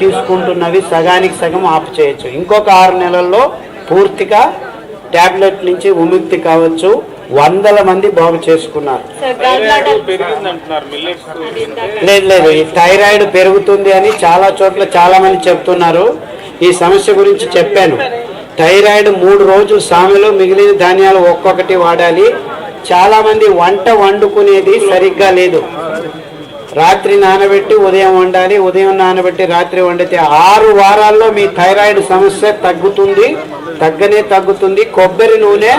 తీసుకుంటున్నవి సగానికి సగం ఆపు చేయొచ్చు. ఇంకొక ఆరు నెలల్లో పూర్తిగా టాబ్లెట్ నుంచి విముక్తి కావచ్చు. వందల మంది బాగు చేసుకున్నారు. లేదు లేదు ఈ థైరాయిడ్ పెరుగుతుంది అని చాలా చోట్ల చాలా మంది చెప్తున్నారు. ఈ సమస్య గురించి చెప్పాను. థైరాయిడ్ మూడు రోజులు సామెలు మిగిలిన ధాన్యాలు ఒక్కొక్కటి వాడాలి. చాలా మంది వంట వండుకునేది సరిగ్గా లేదు. రాత్రి నానబెట్టి ఉదయం వండాలి ఉదయం నానబెట్టి రాత్రి వండితే ఆరు వారాల్లో మీ థైరాయిడ్ సమస్య తగ్గుతుంది తగ్గనే తగ్గుతుంది. కొబ్బరి నూనె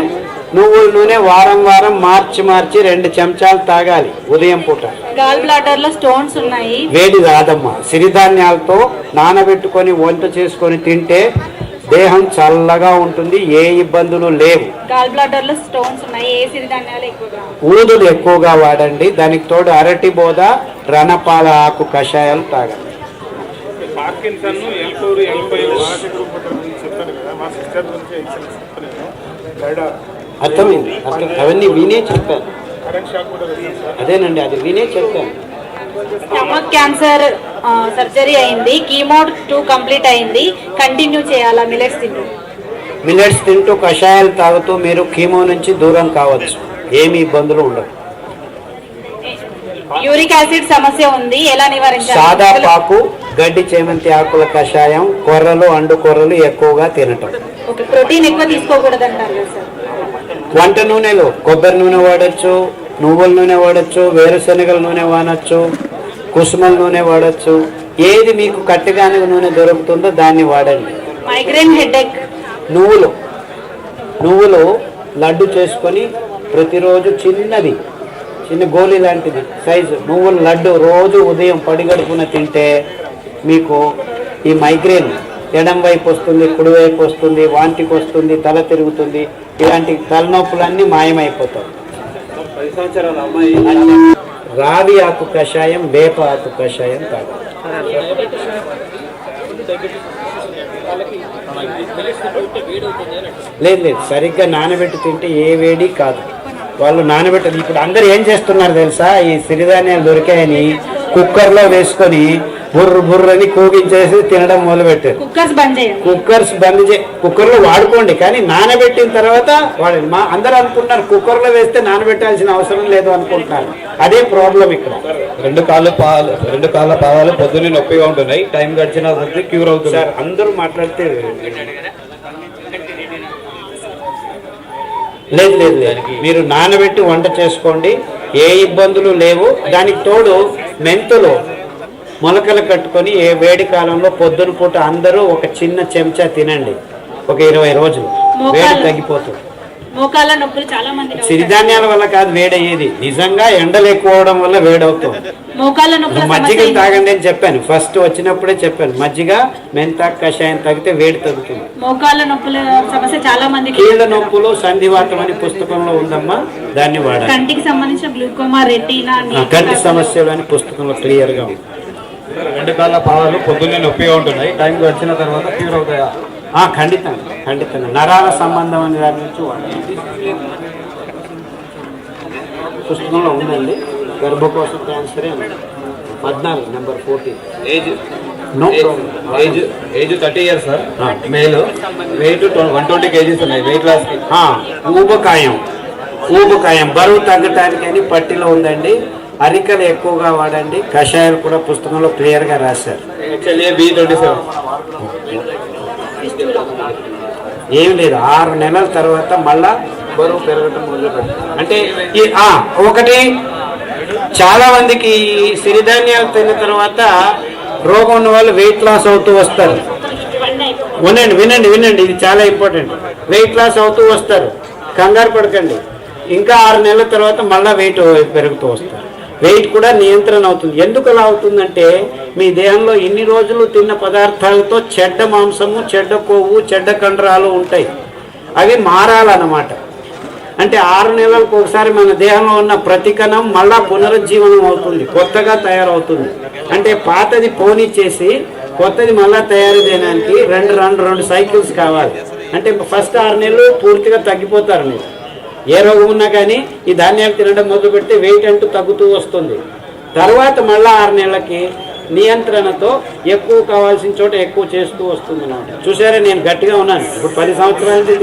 నువ్వుల నూనె వారం వారం మార్చి మార్చి రెండు చెంచాలు తాగాలి ఉదయం పూట. గాల్ బ్లాడర్లో స్టోన్స్ ఉన్నాయి. వేడి రాదమ్మా. సిరిధాన్యాలతో నానబెట్టుకొని వంట చేసుకొని తింటే దేహం చల్లగా ఉంటుంది ఏ ఇబ్బందులు లేవు. గాల్ బ్లాడర్లో స్టోన్స్ ఉన్నాయి ఏ సిరిధాన్యాలు ఎక్కువగా ఊదులు ఎక్కువగా వాడండి దానికి తోడు అరటి బోద రణపాల ఆకు కషాయాలు తాగండి. అర్థమైంది అర్థం అవన్నీ వినే చెప్పాను అదేనండి అది వినే చెప్పాను స్టమక్ క్యాన్సర్ సర్జరీ అయింది. కీమో టూ కంప్లీట్ అయింది. కంటిన్యూ చేయాలా మిలెట్స్ తింటూ? మిల్లెట్స్ తింటూ కషాయాలు తాగుతూ మీరు కీమో నుంచి దూరం కావచ్చు. ఏమి ఇబ్బందులు ఉండవు. యూరిక్ యాసిడ్ సమస్య ఉంది. ఎలా నివారించాలి? సాదా పాకు గడ్డి చేమంతి ఆకుల కషాయం కొర్రలు అండు కొర్రలు ఎక్కువగా తినటం. ప్రోటీన్ ఎక్కువ తీసుకోకూడదు అంటారు కదా సార్. వంట నూనెలో కొబ్బరి నూనె వాడచ్చు. నువ్వుల నూనె వాడచ్చు వేరుశనగల నూనె వాడచ్చు కుసుమల నూనె వాడచ్చు. ఏది మీకు కట్టెగానుగ నూనె దొరుకుతుందో దాన్ని వాడండి. మైగ్రేన్ హెడేక్ నువ్వులు. నువ్వులు లడ్డు చేసుకొని ప్రతిరోజు చిన్నది చిన్న గోళీ లాంటిది సైజు. నువ్వుల లడ్డు రోజు ఉదయం పడిగడుపున తింటే మీకు ఈ మైగ్రేన్ ఎడం వైపు వస్తుంది కుడివైపు వస్తుంది వాంతికి వస్తుంది తల తిరుగుతుంది. ఇలాంటి తలనొప్పులన్నీ మాయమైపోతాయి. రావి ఆకు కషాయం వేప ఆకు కషాయం తాగాలి లేదు లేదు సరిగ్గా నానబెట్టి తింటే ఏ వేడి కాదు. వాళ్ళు నానబెట్టదు. ఇప్పుడు అందరు ఏం చేస్తున్నారు తెలుసా? ఈ సిరిధాన్యాలు దొరికాయని కుక్కర్లో వేసుకొని బుర్ర బుర్రని కూగించేసి తినడం మొదలుపెట్టారు. కుక్కర్స్ బంద్ చేయండి. కుక్కర్స్ బంద్ చే కుక్కర్లో వాడుకోండి కానీ నానబెట్టిన తర్వాత వాడండి మా అందరూ అనుకుంటున్నారు కుక్కర్లో వేస్తే నానబెట్టాల్సిన అవసరం లేదు అనుకుంటున్నారు. అదే ప్రాబ్లం ఇక్కడ. రెండు కాళ్ళు పాలు రెండు కాళ్ళ పాదాలు పొద్దున్నే నొప్పిగా ఉంటున్నాయి. టైం గడిచిన కొద్దీ క్యూర్ అవుతుంది. సార్ అందరూ మాట్లాడితే లేదు లేదు లేదు. మీరు నానబెట్టి వంట చేసుకోండి. ఏ ఇబ్బందులు లేవు. దానికి తోడు మెంతులు. మొలకలు కట్టుకొని ఏ వేడి కాలంలో పొద్దున పూట అందరూ ఒక చిన్న చెంచా తినండి. ఒక ఇరవై రోజులు. వేడి తగ్గిపోతుంది. మోకాళ్ళ నొప్పులు చాలా మంది సిరిధాన్యాల వల్ల కాదు వేడయ్యేది. నిజంగా ఎండలు ఎక్కువ అవడం వల్ల వేడవుతుంది. మోకాళ్ళ నొప్పుల మజ్జిగ తాగండి అని చెప్పాను. ఫస్ట్ వచ్చినప్పుడే చెప్పాను. మజ్జిగ మెంతాకు కషాయం తాగితే వేడి తగ్గుతుంది. మోకాళ్ళ నొప్పుల సమస్య చాలా మందికి కీళ్ళ నొప్పులు సంధివాతం అని పుస్తకంలో ఉందమ్మా. దాన్ని వాడాలి. కంటికి సంబంధించిన గ్లూకోమా రెటీనా కంటి సమస్యలు అని పుస్తకంలో క్లియర్గా ఉంది. రెండు కాళ్ళ పాదాలు పొద్దున్నే నొప్పిగా ఉంటున్నాయి. టైం గడిచిన తర్వాత క్యూర్ అవుతాయా ఆ, ఖండితంగా. ఖండితంగా. నరాల సంబంధం అనే దాని నుంచి పుస్తకంలో ఉందండి. గర్భకోశ క్యాన్సరే పద్నాలుగు number fourteen. Age? No age? Age? Thirty years sir. Male. Weight one twenty kgs ఉన్నాయి వెయిట్ లాస్కి. ఊబకాయం. ఊబకాయం. బరువు తగ్గటానికి అని పట్టిలో ఉందండి. అరికలు ఎక్కువగా వాడండి. కషాయాలు కూడా పుస్తకంలో క్లియర్గా రాశారు. Actually B twenty seven. ఏం లేదు ఆరు నెలల తర్వాత మళ్ళా బరువు పెరగటం అంటే ఈ ఒకటి చాలా మందికి సిరిధాన్యాలు తిన్న తర్వాత రోగం ఉన్న వాళ్ళు వెయిట్ లాస్ అవుతూ వస్తారు. వినండి వినండి వినండి ఇది చాలా ఇంపార్టెంట్ వెయిట్ లాస్ అవుతూ వస్తారు. కంగారు పడకండి. ఇంకా ఆరు నెలల తర్వాత మళ్ళీ వెయిట్ పెరుగుతూ వస్తారు. వెయిట్ కూడా నియంత్రణ అవుతుంది. ఎందుకు అలా అవుతుందంటే మీ దేహంలో ఇన్ని రోజులు తిన్న పదార్థాలతో చెడ్డ మాంసము చెడ్డ కొవ్వు చెడ్డ కండరాలు ఉంటాయి. అవి మారాలన్నమాట. అంటే ఆరు నెలలకు ఒకసారి మన దేహంలో ఉన్న ప్రతి కణం మళ్ళా పునరుజ్జీవనం అవుతుంది కొత్తగా తయారవుతుంది. అంటే పాతది పోనీ చేసి కొత్తది మళ్ళా తయారు చేయడానికి రెండు రెండు రెండు సైకిల్స్ కావాలి. అంటే ఫస్ట్ ఆరు నెలలు పూర్తిగా తగ్గిపోతారు మీరు. ఏ రోగం ఉన్నా కానీ ఈ ధాన్యాలు తినడం మొదలు పెడితే వెయిట్ అంటూ తగ్గుతూ వస్తుంది. తర్వాత మళ్ళా ఆరు నెలలకి నియంత్రణతో ఎక్కువ కావాల్సిన చోట ఎక్కువ చేస్తూ వస్తుంది అనమాట చూసారా నేను గట్టిగా ఉన్నాను. ఇప్పుడు పది సంవత్సరాల నుంచి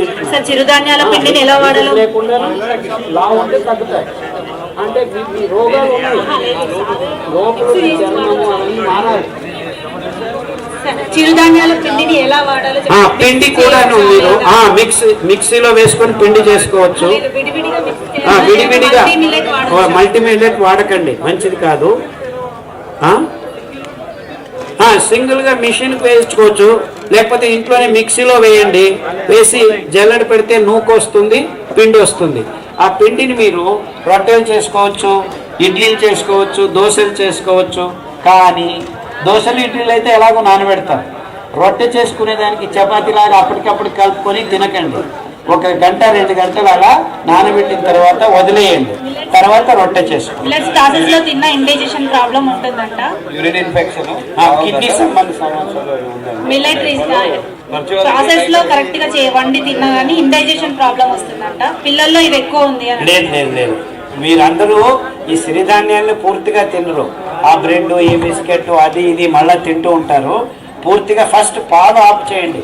లేకుండా ఉంటే తగ్గుతాయి. అంటే రోగాలు ఉన్నాయి. లోపల మీ చర్మము అవన్నీ మారాలి చిరుధాన్యాల పిండిని ఎలా వాడాలో. పిండి కూడాను మీరు ఆ, మిక్స్ మిక్సీలో వేసుకొని పిండి చేసుకోవచ్చు. విడివిడిగా మిక్స్ ఆ, చేయాలా? విడివిడిగా మల్టీ మిల్లెట్ వాడొచ్చా? మల్టీ మిల్లెట్ వాడకండి మంచిది కాదు. సింగిల్గా మిషన్కి వేయించుకోవచ్చు. లేకపోతే ఇంట్లోనే మిక్సీలో వేయండి. వేసి జల్లెడ పెడితే నూకు వస్తుంది పిండి వస్తుంది. ఆ పిండిని మీరు రొట్టెలు చేసుకోవచ్చు ఇడ్లీలు చేసుకోవచ్చు దోశలు చేసుకోవచ్చు. కానీ దోశలు ఇడ్లీలు అయితే ఎలాగో నానబెడతారు. రొట్టె చేసుకునేదానికి చపాతీలాగా అప్పటికప్పుడు కలుపుకొని తినకండి. ఒక గంట రెండు గంటలు అలా నానబెట్టిన తర్వాత వదిలేయండి. తర్వాత రొట్టె చేసుకోండి. మిల్లెట్స్ ప్రాసెస్లో తిన్న ఇండైజెషన్ ప్రాబ్లం ఉంటుందంట. యూరిన్ ఇన్ఫెక్షన్ కిడ్నీ సంబంధ సమస్యలు ఉందండి మిల్లెట్ ప్రాసెస్లో కరెక్ట్గా వండి తిన్నా గానీ ఇండైజెషన్ ప్రాబ్లం వస్తుందంట. పిల్లల్లో ఇది ఎక్కువ ఉంది లేదు లేదు లేదు. మీరందరూ ఈ సిరిధాన్యాలను పూర్తిగా తినరు. ఆ బ్రెడ్ ఈ బిస్కెట్ అది ఇది మళ్ళీ తింటూ ఉంటారు. పూర్తిగా ఫస్ట్ పాలు ఆఫ్ చేయండి.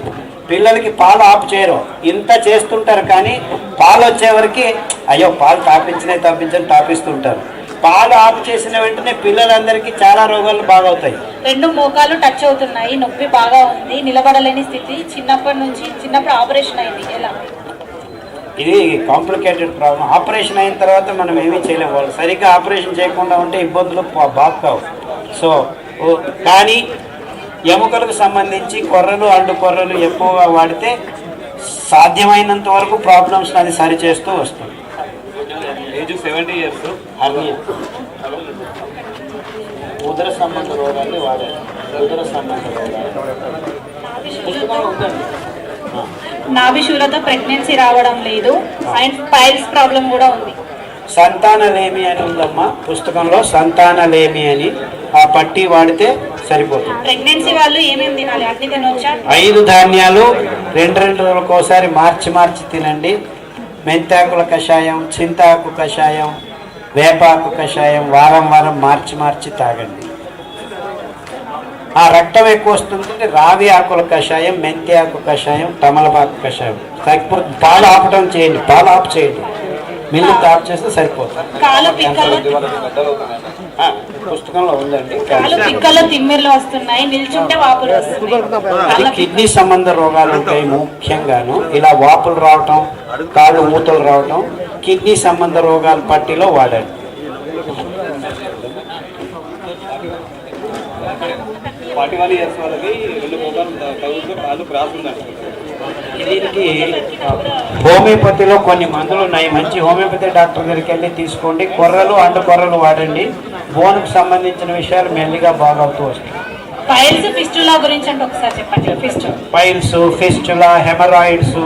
పిల్లలకి పాలు ఆఫ్ చేయరు. ఇంత చేస్తుంటారు కానీ పాలు వచ్చేవరకు అయ్యో పాలు తాపించినే తాపించని తాపిస్తుంటారు. పాలు ఆఫ్ చేసిన వెంటనే పిల్లలందరికీ చాలా రోగాలు బాగవుతాయి. రెండు మోకాలు టచ్ అవుతున్నాయి నొప్పి బాగా ఉంది నిలబడలేని స్థితి. చిన్నప్పటి నుంచి చిన్నప్పుడు ఆపరేషన్ అయింది. ఎలా? ఇది కాంప్లికేటెడ్ ప్రాబ్లం ఆపరేషన్ అయిన తర్వాత మనం ఏమీ చేయలేము వాళ్ళు సరిగ్గా ఆపరేషన్ చేయకుండా ఉంటే ఇబ్బందులు పా- బాగా కావు సో కానీ ఎముకలకు సంబంధించి కొర్రలు అండు కొర్రలు ఎక్కువగా వాడితే సాధ్యమైనంత వరకు ప్రాబ్లమ్స్ అది సరి చేస్తూ వస్తుంది. Age seventy years. హర్నియా ఉదర సంబంధ రోగాలు వాడాలి. ఉదర సంబంధ రోగాలు. నాభిశూలతో ప్రెగ్నెన్సీ రావడం లేదు. అండ్ పైల్స్ ప్రాబ్లం కూడా ఉంది. సంతానలేమి అని ఉందమ్మా. పుస్తకంలో సంతానలేమి అని ఆ పట్టి వాడితే సరిపోతుంది. ప్రెగ్నెన్సీ వాళ్ళు ఏమేమి తినాలి? అన్ని తినొచ్చా? ఐదు ధాన్యాలు రెండు రెండు రోజులకు ఒకసారి మార్చి మార్చి తినండి. మెంతాకుల కషాయం చింతాకు కషాయం వేపాకు కషాయం వారం వారం మార్చి మార్చి తాగండి. ఆ రక్తం ఎక్కువ వస్తుందంటే రావి ఆకుల కషాయం మెంతి ఆకు కషాయం తమలపాకు కషాయం. తగ్గిపో పాలు ఆపటం చేయండి పాలు ఆఫ్ చేయండి. మిల్లు ఆఫ్ చేస్తే సరిపోతుంది. కాలు పిక్కలు ఆ, పుస్తకంలో ఉందండి. కాలు పిక్కలు తిమ్మిర్లు వస్తున్నాయి నిల్చుంటే వాపులు వస్తున్నాయి. అది కాళ్ళ కిడ్నీ సంబంధ రోగాలు ఉంటాయి ముఖ్యంగాను. ఇలా వాపులు రావటం కాళ్ళు మూతలు రావటం కిడ్నీ సంబంధ రోగాల పట్టిలో వాడండి. ఫార్టీ వన్ ఇయర్స్ వాళ్ళకి రెండు మోకాలు తగులుతూ కాళ్ళు క్రాస్ ఉందండి దీనికి హోమియోపతిలో కొన్ని మందులు ఉన్నాయి. మంచి హోమియోపతి డాక్టర్ దగ్గరికి వెళ్ళి తీసుకోండి. కొర్రలు అండు కొర్రలు వాడండి. బోన్కు సంబంధించిన విషయాలు మెల్లిగా బాగవుతూ వస్తాయి. పైల్స్ ఫిస్టులా గురించి అంటే ఒకసారి చెప్పండి. ఫిస్టు. పైల్స్ ఫిస్టులా హెమరాయిడ్స్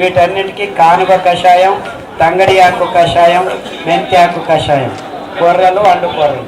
వీటన్నిటికీ కానుక కషాయం తంగడి ఆకు కషాయం మెంతి ఆకు కషాయం. కొర్రలు అండు కొర్రలు.